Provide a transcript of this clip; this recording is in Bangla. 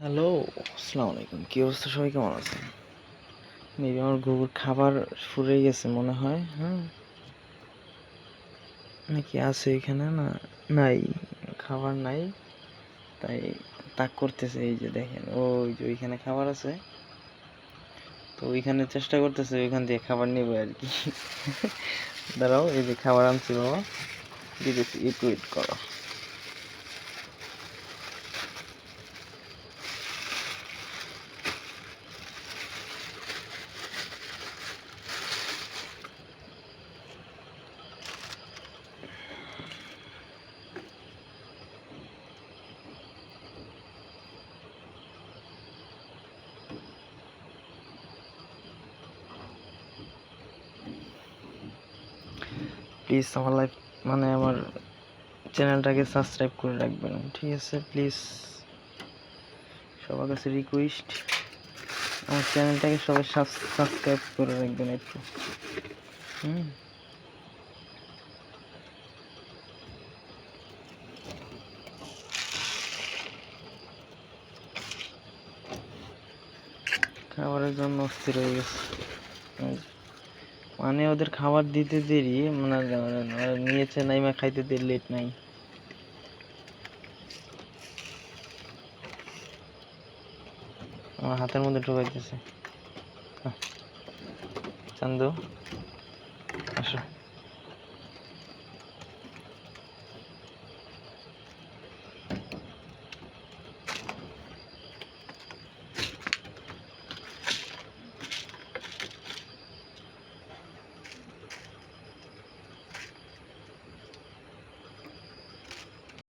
হ্যালো, আসসালামু আলাইকুম। কি অবস্থা? সবাই কেমন আছেন? মেবি আমার গুগুর খাবার ফুরে গেছে মনে হয় হ্যাঁ? নাকি আছে এখানে? না, নাই, খাবার নাই। তাই তাক করতেছে, এই যে দেখেন, ওই যে ওইখানে খাবার আছে। তো ওইখানে চেষ্টা করতেছে, ওইখান দিয়ে খাবার নেবে আর কি। দাঁড়াও, এই যে খাবার আনছি বাবা। দিতেছি ওয়েট করো। প্লিজ আমার লাইফ মানে আমার চ্যানেলটাকে সাবস্ক্রাইব করে রাখবেন। ঠিক আছে প্লিজ সবার কাছে রিকোয়েস্ট আমার চ্যানেলটাকে সবাই সাবস্ক্রাইব করে রাখবেন একটু। হুম? খাবারের জন্য অস্থির হয়ে গেছে। মানে ওদের খাবার দিতে দেরি মানে নিয়েছে নাই বা খাইতে দেরি লেট নাই। আমার হাতের মধ্যে ঢুকাইতেছে। চান্দু চান্দু